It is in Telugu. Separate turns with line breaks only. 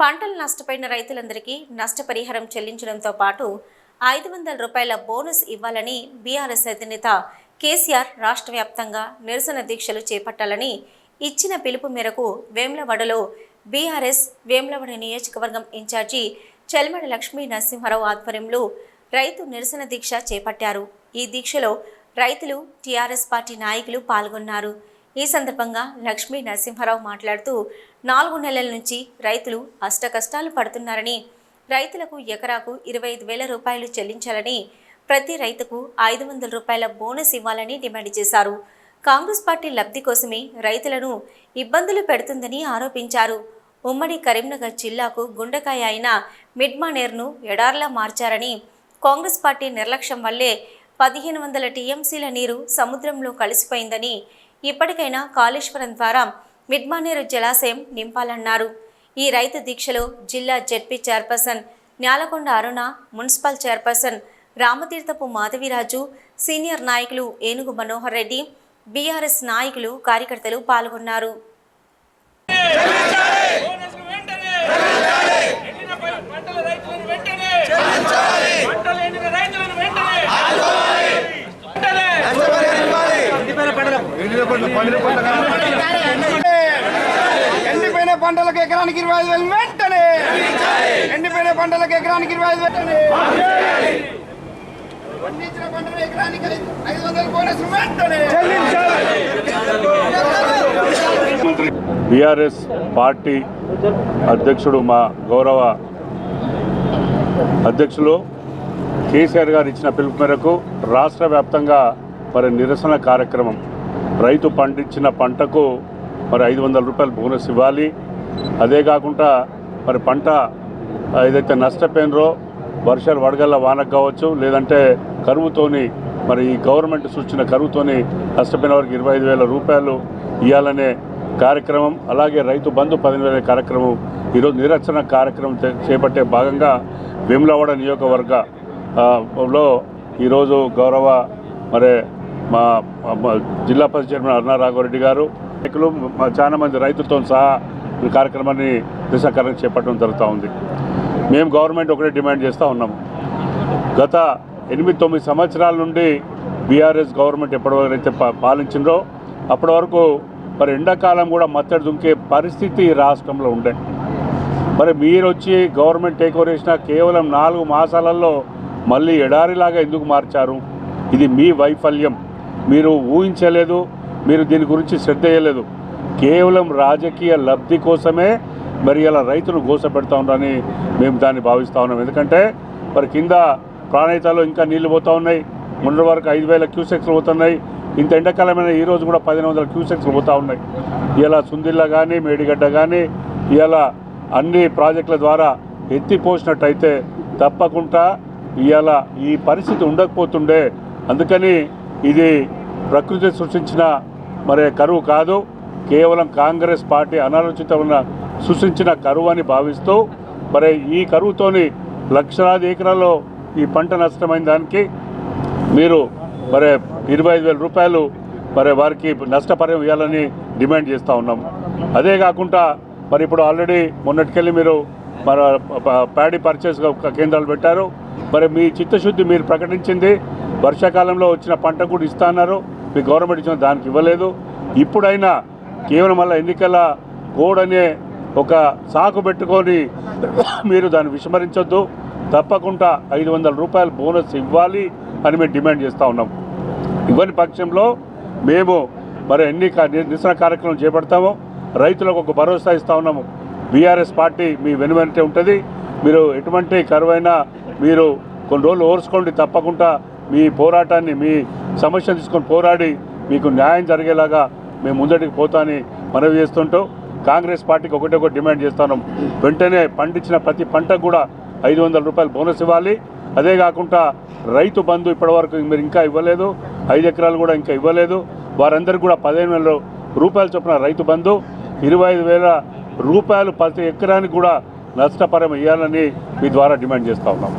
పంటలు నష్టపోయిన రైతులందరికీ నష్టపరిహారం చెల్లించడంతో పాటు ఐదు వందల రూపాయల బోనస్ ఇవ్వాలని బీఆర్ఎస్ అధినేత కేసీఆర్ రాష్ట్ర వ్యాప్తంగా నిరసన దీక్షలు చేపట్టాలని ఇచ్చిన పిలుపు మేరకు వేములవాడలో బీఆర్ఎస్ వేములవాడ నియోజకవర్గం ఇన్ఛార్జి చెల్మడ లక్ష్మీ నరసింహారావు ఆధ్వర్యంలో రైతు నిరసన దీక్ష చేపట్టారు. ఈ దీక్షలో రైతులు టీఆర్ఎస్ పార్టీ నాయకులు పాల్గొన్నారు. ఈ సందర్భంగా లక్ష్మీ నరసింహారావు మాట్లాడుతూ నాలుగు నెలల నుంచి రైతులు అష్టకష్టాలు పడుతున్నారని రైతులకు ఎకరాకు ఇరవై ఐదు వేల రూపాయలు చెల్లించాలని ప్రతి రైతుకు ఐదు వందల రూపాయల బోనస్ ఇవ్వాలని డిమాండ్ చేశారు. కాంగ్రెస్ పార్టీ లబ్ధి కోసమే రైతులను ఇబ్బందులు పెడుతుందని ఆరోపించారు. ఉమ్మడి కరీంనగర్ జిల్లాకు గుండెకాయ అయిన మిడ్మానేర్ను ఎడార్లా మార్చారని కాంగ్రెస్ పార్టీ నిర్లక్ష్యం వల్లే పదిహేను వందల టీఎంసీల నీరు సముద్రంలో కలిసిపోయిందని ఇప్పటికైనా కాళేశ్వరం ద్వారా మిడ్మానేరు జలాశయం నింపాలన్నారు ఈ రైతు దీక్షలో జిల్లా ZP chairperson Nyalakonda Aruna municipal chairperson Ramatheerthapu Madhaviraju senior నాయకులు ఏనుగు మనోహర్ రెడ్డి బీఆర్ఎస్ నాయకులు కార్యకర్తలు పాల్గొన్నారు
పంటల రైతులను వెంటనే పంటలు ఎండిన రైతులను వెంటనే వెంటనే
ఎండిపోయిన పంటలకు ఎకరానికి ఇరవై ఐదు వేలు వెంటనే. ఎండిపోయిన పంటలకు ఎకరానికి ఇరవై ఐదు వెంటనే. పండించిన పంటలు ఎకరానికి ఐదు- ఐదు వందల బోనస్ వెంటనే.
బీఆర్ఎస్ పార్టీ అధ్యక్షుడు మా గౌరవ అధ్యక్షులు కేసీఆర్ గారు ఇచ్చిన పిలుపు మేరకు రాష్ట్ర వ్యాప్తంగా మరి నిరసన కార్యక్రమం. రైతు పండించిన పంటకు మరి ఐదు వందల రూపాయలు బోనస్ ఇవ్వాలి. అదే కాకుండా మరి పంట ఏదైతే నష్టపోయినరో వర్షాలు వడగల్ల వానకు కావచ్చు లేదంటే కరువుతోని మరి ఈ గవర్నమెంట్ సూచించిన కరువుతోని నష్టపోయిన వారికి ఇరవై ఐదు వేల రూపాయలు ఇవ్వాలనే కార్యక్రమం అలాగే రైతు బంధు పదిహేను వేల కార్యక్రమం ఈరోజు నిరసన కార్యక్రమం చే- చేపట్టే భాగంగా వేములవాడ నియోజకవర్గ లో ఈరోజు గౌరవ మరి మా జిల్లా పరిషత్ చైర్మన్ అరుణా రాఘవరెడ్డి గారు నాయకులు చాలామంది చాలా మంది రైతులతో సహా ఈ కార్యక్రమాన్ని దిశాకరణ చేపట్టడం జరుగుతూ ఉంది. మేము గవర్నమెంట్ ఒకటే డిమాండ్ చేస్తూ ఉన్నాము. గత ఎనిమిది తొమ్మిది సంవత్సరాల నుండి బీఆర్ఎస్ గవర్నమెంట్ ఎప్పటివరకైతే పాలించిందో అప్పటి వరకు మరి ఎండాకాలం కూడా మత్తడి దుంకే పరిస్థితి రాష్ట్రంలో ఉండే. మరి మీరు వచ్చి గవర్నమెంట్ టేక్ ఓవర్ చేసిన కేవలం నాలుగు మాసాలలో మళ్ళీ ఎడారిలాగా ఎందుకు మార్చారు? ఇది మీ వైఫల్యం. మీరు ఊహించలేదు మీరు దీని గురించి శ్రద్ధ చేయలేదు కేవలం రాజకీయ లబ్ధి కోసమే మరి ఇలా రైతులు గోసపెడతా ఉన్నారని మేము దాన్ని భావిస్తూ ఉన్నాం. ఎందుకంటే మరి కింద ప్రాణహితాలు ఇంకా నీళ్ళు పోతూ ఉన్నాయి. మొన్నటి వరకు ఐదు వేల క్యూసెక్స్లు పోతున్నాయి. ఇంత ఎండాకాలమైన ఈ రోజు కూడా పదిహేను వందల క్యూసెక్స్లు పోతూ ఉన్నాయి. ఇలా సుందిల్ల కానీ మేడిగడ్డ కానీ ఇలా అన్ని ప్రాజెక్టుల ద్వారా ఎత్తిపోసినట్టయితే తప్పకుండా ఇవాళ ఈ పరిస్థితి ఉండకపోతుండే. అందుకని ఇది ప్రకృతి సృష్టించిన మరి కరువు కాదు. కేవలం కాంగ్రెస్ పార్టీ అనాలోచితమైన సృష్టించిన కరువు అని భావిస్తూ మరి ఈ కరువుతోని లక్షలాది ఎకరాల్లో ఈ పంట నష్టమైన దానికి మీరు మరి ఇరవై ఐదు వేల రూపాయలు మరి వారికి నష్టపరిహారం ఇవ్వాలని డిమాండ్ చేస్తూ ఉన్నాం. అదే కాకుండా మరి ఇప్పుడు ఆల్రెడీ మొన్నటికెళ్ళి మీరు మరి ప్యాడీ పర్చేస్ కేంద్రాలు పెట్టారు. మరి మీ చిత్తశుద్ధి మీరు ప్రకటించింది. వర్షాకాలంలో వచ్చిన పంట కూడా ఇస్తున్నారు మీ గవర్నమెంట్ ఇచ్చిన దానికి ఇవ్వలేదు. ఇప్పుడైనా కేవలం మళ్ళీ ఎన్నికల కోడ్ అనే ఒక సాకు పెట్టుకొని మీరు దాన్ని విస్మరించొద్దు. తప్పకుండా ఐదు వందల రూపాయల బోనస్ ఇవ్వాలి అని మేము డిమాండ్ చేస్తూ ఉన్నాం. ఇవ్వని పక్షంలో మేము మరి ఎన్ని నిరసన కార్యక్రమం చేపడతాము. రైతులకు ఒక భరోసా ఇస్తూ ఉన్నాము. బీఆర్ఎస్ పార్టీ మీ వెనువెంటే ఉంటుంది. మీరు ఎటువంటి కరువైనా మీరు కొన్ని రోజులు ఓర్చుకోండి తప్పకుండా. మీ పోరాటాన్ని మీ సమస్యను తీసుకొని పోరాడి మీకు న్యాయం జరిగేలాగా మేము ముందటికి పోతాని మనవి చేస్తుంటూ కాంగ్రెస్ పార్టీకి ఒకటే ఒకటి డిమాండ్ చేస్తున్నాం. వెంటనే పండించిన ప్రతి పంటకు కూడా ఐదు వందల రూపాయలు బోనస్ ఇవ్వాలి. అదే కాకుండా రైతు బంధు ఇప్పటివరకు మీరు ఇంకా ఇవ్వలేదు. ఐదు ఎకరాలు కూడా ఇంకా ఇవ్వలేదు. వారందరికీ కూడా పదిహేను వేల రూపాయలు చొప్పున రైతు బంధు ఇరవై ఐదు వేల రూపాయలు ప్రతి ఎకరానికి కూడా నష్టపరం ఇవ్వాలని మీ ద్వారా డిమాండ్ చేస్తూ ఉన్నాం.